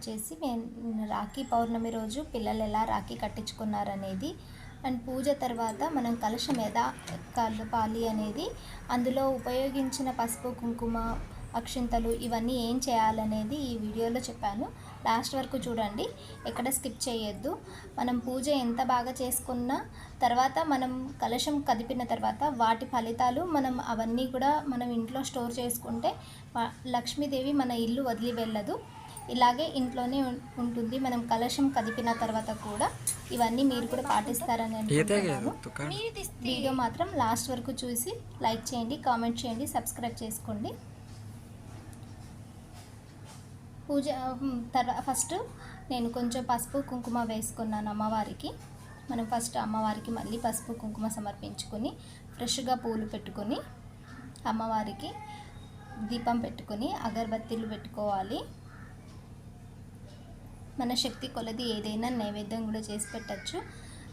వచ్చేసి నేను రాఖీ పౌర్ణమి రోజు పిల్లలు ఎలా రాఖీ కట్టించుకున్నారనేది అండ్ పూజ తర్వాత మనం కలుషం ఎలా కలపాలి అనేది అందులో ఉపయోగించిన పసుపు కుంకుమ అక్షింతలు ఇవన్నీ ఏం చేయాలనేది ఈ వీడియోలో చెప్పాను. లాస్ట్ వరకు చూడండి ఎక్కడ స్కిప్ చేయొద్దు. మనం పూజ ఎంత బాగా చేసుకున్నా తర్వాత మనం కలశం కదిపిన తర్వాత వాటి ఫలితాలు మనం అవన్నీ కూడా మనం ఇంట్లో స్టోర్ చేసుకుంటే లక్ష్మీదేవి మన ఇల్లు వదిలి వెళ్ళదు. ఇలాగే ఇంట్లోనే ఉంటుంది. మనం కలశం కదిపిన తర్వాత కూడా ఇవన్నీ మీరు కూడా పాటిస్తారని అనుకుంటున్నాను. వీడియో మాత్రం లాస్ట్ వరకు చూసి లైక్ చేయండి కామెంట్ చేయండి సబ్స్క్రైబ్ చేసుకోండి. పూజ తర్వాత ఫస్ట్ నేను కొంచెం పసుపు కుంకుమ వేసుకున్నాను అమ్మవారికి. మనం ఫస్ట్ అమ్మవారికి మళ్ళీ పసుపు కుంకుమ సమర్పించుకొని ఫ్రెష్గా పూలు పెట్టుకొని అమ్మవారికి దీపం పెట్టుకొని అగరబత్తీలు పెట్టుకోవాలి. మన శక్తి కొలది ఏదైనా నైవేద్యం కూడా చేసి పెట్టచ్చు.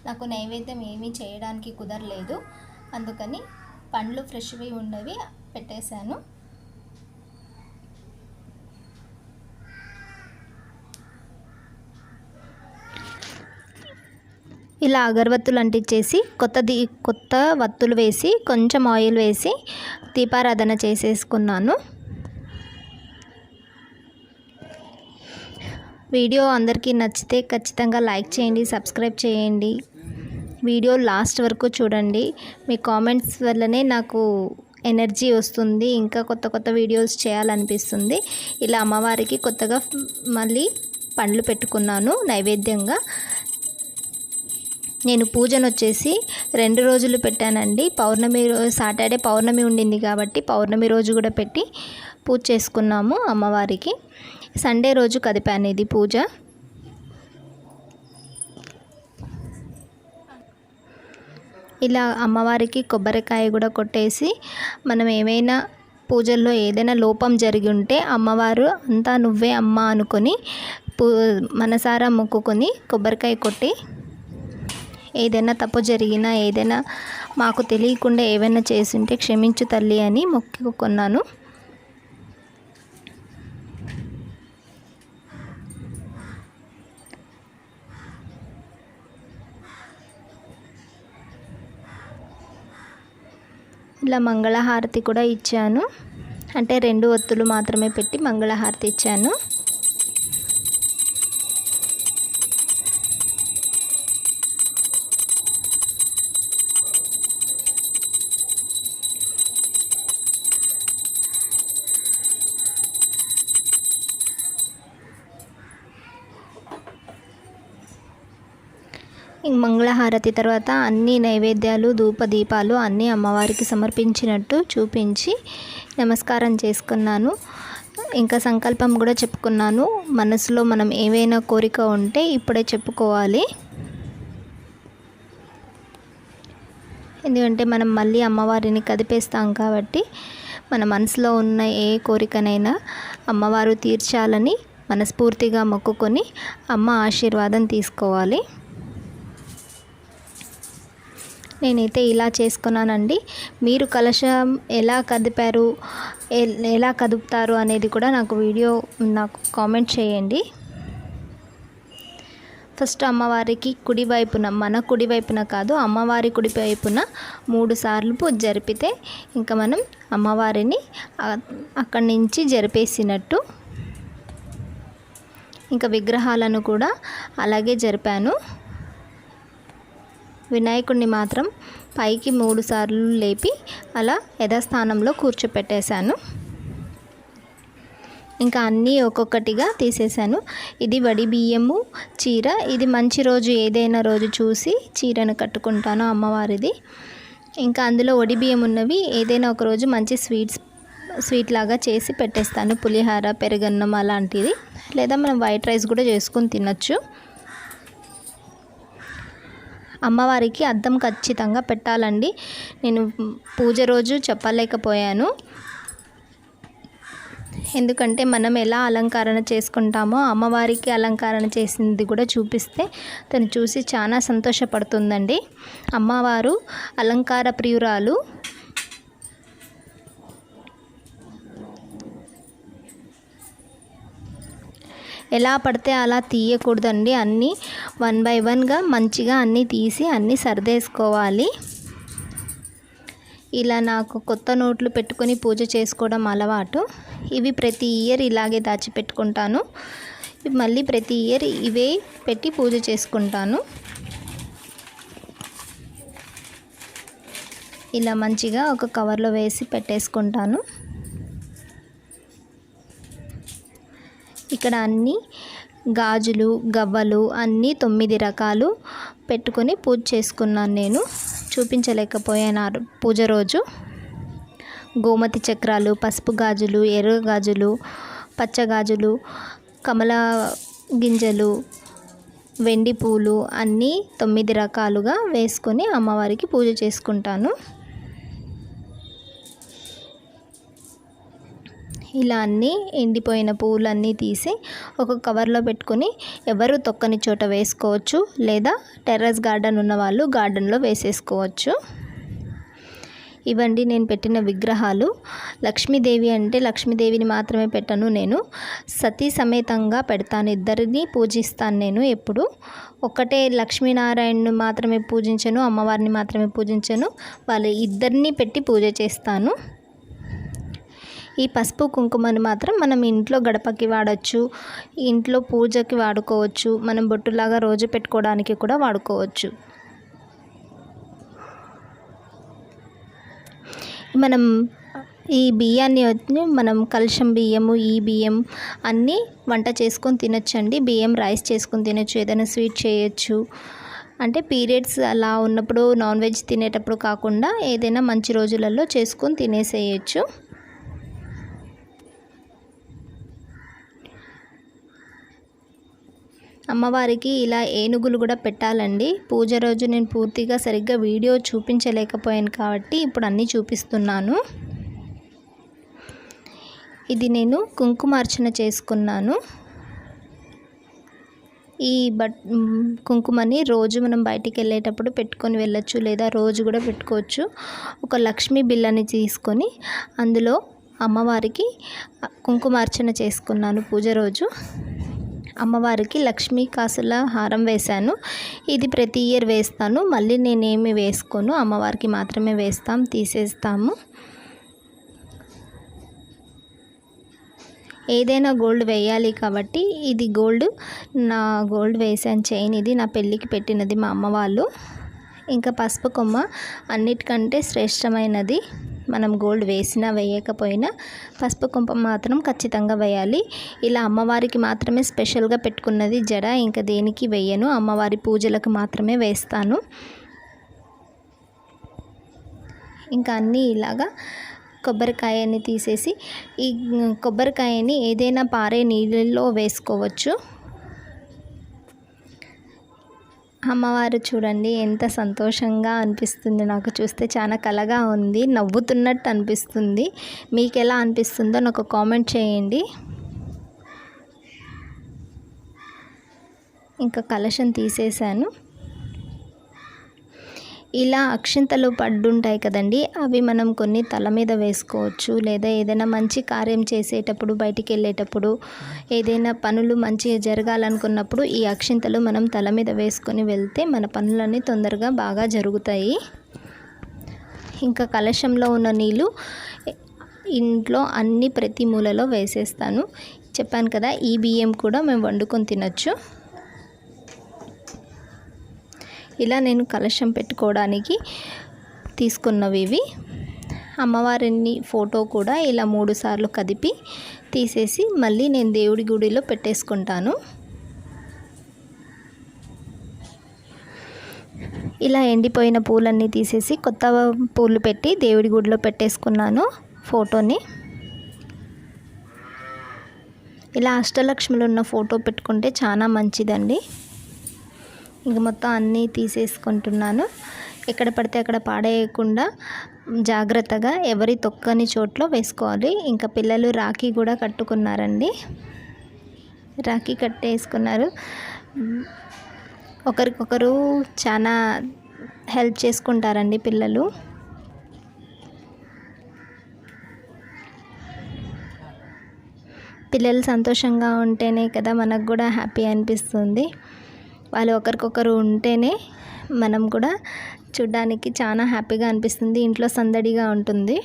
నాకు నైవేద్యం ఏమీ చేయడానికి కుదరలేదు. అందుకని పండ్లు ఫ్రెష్వి ఉండవి పెట్టేశాను. ఇలా అగరబత్తులు అంటించేసి కొత్త దీ కొత్త వత్తులు వేసి కొంచెం ఆయిల్ వేసి దీపారాధన చేసేసుకున్నాను. వీడియో అందరికీ నచ్చితే ఖచ్చితంగా లైక్ చేయండి సబ్స్క్రైబ్ చేయండి. వీడియో లాస్ట్ వరకు చూడండి. మీ కామెంట్స్ వల్లనే నాకు ఎనర్జీ వస్తుంది ఇంకా కొత్త కొత్త వీడియోస్ చేయాలనిపిస్తుంది. ఇలా అమ్మవారికి కొత్తగా మళ్ళీ పండ్లు పెట్టుకున్నాను నైవేద్యంగా. నేను పూజను వచ్చేసి రెండు రోజులు పెట్టానండి. పౌర్ణమి రోజు సాటర్డే పౌర్ణమి ఉండింది కాబట్టి పౌర్ణమి రోజు కూడా పెట్టి పూజ చేసుకున్నాము అమ్మవారికి. సండే రోజు కదిపాను ఇది పూజ. ఇలా అమ్మవారికి కొబ్బరికాయ కూడా కొట్టేసి మనం ఏమైనా పూజల్లో ఏదైనా లోపం జరిగి ఉంటే అమ్మవారు అంతా నువ్వే అమ్మ అనుకొని పూ మనసారా మొక్కుకొని కొబ్బరికాయ కొట్టి ఏదైనా తప్పు జరిగినా ఏదైనా మాకు తెలియకుండా ఏమైనా చేసింటే క్షమించు తల్లి అని మొక్కుకున్నాను ఇలా మంగళహారతి కూడా ఇచ్చాను. అంటే రెండు ఒత్తులు మాత్రమే పెట్టి మంగళహారతి ఇచ్చాను. మంగళహారతి తర్వాత అన్ని నైవేద్యాలు ధూపదీపాలు అన్నీ అమ్మవారికి సమర్పించినట్టు చూపించి నమస్కారం చేసుకున్నాను. ఇంకా సంకల్పం కూడా చెప్పుకున్నాను. మనసులో మనం ఏవైనా కోరిక ఉంటే ఇప్పుడే చెప్పుకోవాలి. ఎందుకంటే మనం మళ్ళీ అమ్మవారిని కదిపేస్తాం కాబట్టి మన మనసులో ఉన్న ఏ కోరికనైనా అమ్మవారు తీర్చాలని మనస్ఫూర్తిగా మొక్కుకొని అమ్మ ఆశీర్వాదం తీసుకోవాలి. నేనైతే ఇలా చేసుకున్నానండి. మీరు కలశం ఎలా కదిపారు ఎలా కదుపుతారు అనేది కూడా నాకు వీడియో నాకు కామెంట్ చేయండి. ఫస్ట్ అమ్మవారికి కుడివైపున మన కుడివైపున కాదు అమ్మవారి కుడివైపున మూడు సార్లు పూజ జరిపితే ఇంకా మనం అమ్మవారిని అక్కడి నుంచి జరిపేసినట్టు. ఇంకా విగ్రహాలను కూడా అలాగే జరిపాను. వినాయకుడిని మాత్రం పైకి మూడు సార్లు లేపి అలా యథాస్థానంలో కూర్చోపెట్టేశాను. ఇంకా అన్నీ ఒక్కొక్కటిగా తీసేశాను. ఇది వడి బియ్యము చీర. ఇది మంచి రోజు ఏదైనా రోజు చూసి చీరను కట్టుకుంటాను అమ్మవారిది. ఇంకా అందులో వడి బియ్యం ఉన్నవి ఏదైనా ఒక రోజు మంచి స్వీట్స్ స్వీట్ లాగా చేసి పెట్టేస్తాను. పులిహార పెరుగన్నం అలాంటిది. లేదా మనం వైట్ రైస్ కూడా చేసుకుని తినచ్చు. అమ్మవారికి అద్దం ఖచ్చితంగా పెట్టాలండి. నేను పూజ రోజు చెప్పలేకపోయాను. ఎందుకంటే మనం ఎలా అలంకరణ చేసుకుంటామో అమ్మవారికి అలంకరణ చేసింది కూడా చూపిస్తే తను చూసి చాలా సంతోషపడుతుందండి. అమ్మవారు అలంకార ప్రియురాలు. ఎలా పడితే అలా తీయకూడదండి. అన్నీ వన్ బై వన్గా మంచిగా అన్నీ తీసి అన్నీ సర్దేసుకోవాలి. ఇలా నాకు కొత్త నోట్లు పెట్టుకొని పూజ చేసుకోవడం అలవాటు. ఇవి ప్రతి ఇయర్ ఇలాగే దాచిపెట్టుకుంటాను. మళ్ళీ ప్రతి ఇయర్ ఇవే పెట్టి పూజ చేసుకుంటాను. ఇలా మంచిగా ఒక కవర్లో వేసి పెట్టేసుకుంటాను. ఇక్కడ అన్నీ గాజులు గవ్వలు అన్నీ తొమ్మిది రకాలు పెట్టుకొని పూజ చేసుకున్నాను నేను. చూపించలేకపోయాను పూజ రోజు. గోమతి చక్రాలు పసుపు గాజులు ఎర్ర గాజులు పచ్చ గాజులు కమల గింజలు వెండి పూలు అన్నీ తొమ్మిది రకాలుగా వేసుకొని అమ్మవారికి పూజ చేసుకుంటాను. ఇలా అన్నీ ఎండిపోయిన పువ్వులన్నీ తీసి ఒక కవర్లో పెట్టుకొని ఎవరు తొక్కని చోట వేసుకోవచ్చు లేదా టెర్రస్ గార్డెన్ ఉన్న వాళ్ళు గార్డెన్లో వేసేసుకోవచ్చు. ఇవండి నేను పెట్టిన విగ్రహాలు. లక్ష్మీదేవి అంటే లక్ష్మీదేవిని మాత్రమే పెట్టను నేను. సతీ సమేతంగా పెడతాను. ఇద్దరిని పూజిస్తాను నేను ఎప్పుడు. ఒక్కటే లక్ష్మీనారాయణను మాత్రమే పూజించను అమ్మవారిని మాత్రమే పూజించను. వాళ్ళ ఇద్దరిని పెట్టి పూజ చేస్తాను. ఈ పసుపు కుంకుమను మాత్రం మనం ఇంట్లో గడపకి వాడచ్చు ఇంట్లో పూజకి వాడుకోవచ్చు మనం బొట్టులాగా రోజు పెట్టుకోవడానికి కూడా వాడుకోవచ్చు. మనం ఈ బియ్యాన్ని వచ్చి మనం కలుషం బియ్యము ఈ బియ్యం అన్నీ వంట చేసుకొని తినొచ్చండి. బియ్యం రైస్ చేసుకొని తినొచ్చు ఏదైనా స్వీట్ చేయొచ్చు. అంటే పీరియడ్స్ అలా ఉన్నప్పుడు నాన్ వెజ్ తినేటప్పుడు కాకుండా ఏదైనా మంచి రోజులలో చేసుకొని తినేసేయచ్చు. అమ్మవారికి ఇలా ఏనుగులు కూడా పెట్టాలండి. పూజ రోజు నేను పూర్తిగా సరిగ్గా వీడియో చూపించలేకపోయాను కాబట్టి ఇప్పుడు అన్నీ చూపిస్తున్నాను. ఇది నేను కుంకుమార్చన చేసుకున్నాను. ఈ బట్ కుంకుమని రోజు మనం బయటికి వెళ్ళేటప్పుడు పెట్టుకొని వెళ్ళొచ్చు లేదా రోజు కూడా పెట్టుకోవచ్చు. ఒక లక్ష్మీ బిల్లని తీసుకొని అందులో అమ్మవారికి కుంకుమార్చన చేసుకున్నాను పూజ రోజు. అమ్మవారికి లక్ష్మీ కాసుల హారం వేశాను. ఇది ప్రతి ఇయర్ వేస్తాను. మళ్ళీ నేనేమి వేసుకోను. అమ్మవారికి మాత్రమే వేస్తాం. తీసేస్తాము. ఏదైనా గోల్డ్ వేయాలి కాబట్టి ఇది గోల్డ్ నా గోల్డ్ వేసాను చైన్. ఇది నా పెళ్ళికి పెట్టినది మా అమ్మ వాళ్ళు ఇంకా పసుపు కొమ్మ అన్నిటికంటే శ్రేష్టమైనది. మనం గోల్డ్ వేసినా వేయకపోయినా పసుపు కుంపం మాత్రం ఖచ్చితంగా వేయాలి. ఇలా అమ్మవారికి మాత్రమే స్పెషల్గా పెట్టుకున్నది జడ ఇంకా దేనికి వేయను అమ్మవారి పూజలకు మాత్రమే వేస్తాను. ఇంకా అన్నీ ఇలాగా కొబ్బరికాయని తీసేసి ఈ కొబ్బరికాయని ఏదైనా పారే నీళ్ళల్లో వేసుకోవచ్చు. అమ్మవారు చూడండి ఎంత సంతోషంగా అనిపిస్తుంది. నాకు చూస్తే చాలా కలగా ఉంది నవ్వుతున్నట్టు అనిపిస్తుంది. మీకు ఎలా అనిపిస్తుందో నాకు కామెంట్ చేయండి. ఇంకా కలశం తీసేసాను ఇలా అక్షింతలు పడ్డుంటాయి కదండి అవి మనం కొన్ని తల మీద వేసుకోవచ్చు. లేదా ఏదైనా మంచి కార్యం చేసేటప్పుడు బయటికి వెళ్ళేటప్పుడు ఏదైనా పనులు మంచిగా జరగాలనుకున్నప్పుడు ఈ అక్షింతలు మనం తల మీద వేసుకొని వెళ్తే మన పనులన్నీ తొందరగా బాగా జరుగుతాయి. ఇంకా కలశంలో ఉన్న నీళ్ళు ఇంట్లో అన్ని ప్రతి మూలలో వేసేస్తాను. చెప్పాను కదా ఈ బియ్యం కూడా మేము వండుకొని తినచ్చు. ఇలా నేను కలశం పెట్టుకోవడానికి తీసుకున్నవి ఇవి. అమ్మవారిని ఫోటో కూడా ఇలా మూడు సార్లు కదిపి తీసేసి మళ్ళీ నేను దేవుడి గుడిలో పెట్టేసుకుంటాను. ఇలా ఎండిపోయిన పూలన్నీ తీసేసి కొత్త పూలు పెట్టి దేవుడి గుడిలో పెట్టేసుకున్నాను ఫోటోని. ఇలా అష్టలక్ష్ములు ఉన్న ఫోటో పెట్టుకుంటే చాలా మంచిదండి. ఇంక మొత్తం అన్నీ తీసేసుకుంటున్నాను. ఎక్కడ పడితే అక్కడ పాడేయకుండా జాగ్రత్తగా ఎవరి తొక్కని చోట్లో వేసుకోవాలి. ఇంకా పిల్లలు రాఖీ కూడా కట్టుకున్నారండి. రాఖీ కట్టేసుకున్నారు. ఒకరికొకరు చాలా హెల్ప్ చేసుకుంటారండి పిల్లలు. పిల్లలు సంతోషంగా ఉంటేనే కదా మనకు కూడా హ్యాపీ అనిపిస్తుంది. వాళ్ళు ఒకరికొకరు ఉంటేనే మనం కూడా చూడ్డానికి చాలా హ్యాపీగా అనిపిస్తుంది. ఇంట్లో సందడిగా ఉంటుంది.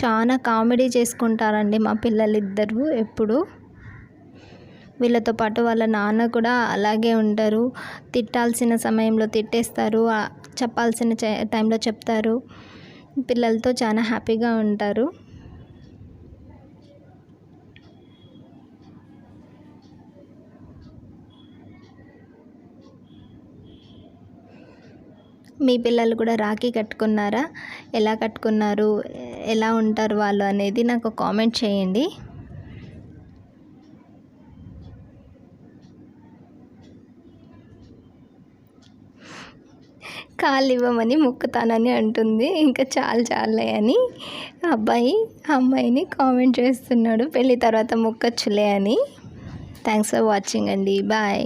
చాలా కామెడీ చేసుకుంటారండి మా పిల్లలిద్దరూ ఎప్పుడు. వీళ్ళతో పాటు వాళ్ళ నాన్న కూడా అలాగే ఉంటారు. తిట్టాల్సిన సమయంలో తిట్టేస్తారు. చెప్పాల్సిన టైంలో చెప్తారు. పిల్లలతో చాలా హ్యాపీగా ఉంటారు. మీ పిల్లలు కూడా రాఖీ కట్టుకున్నారా? ఎలా కట్టుకున్నారు? ఎలా ఉంటారు వాళ్ళు అనేది నాకు కామెంట్ చేయండి. కాళ్ళు ఇవ్వమని మొక్కుతానని అంటుంది. ఇంకా చాలు చాలే అని అబ్బాయి అమ్మాయిని కామెంట్ చేస్తున్నాడు. పెళ్ళి తర్వాత మొక్కచ్చులే అని. థ్యాంక్స్ ఫర్ వాచింగ్ అండి. బాయ్.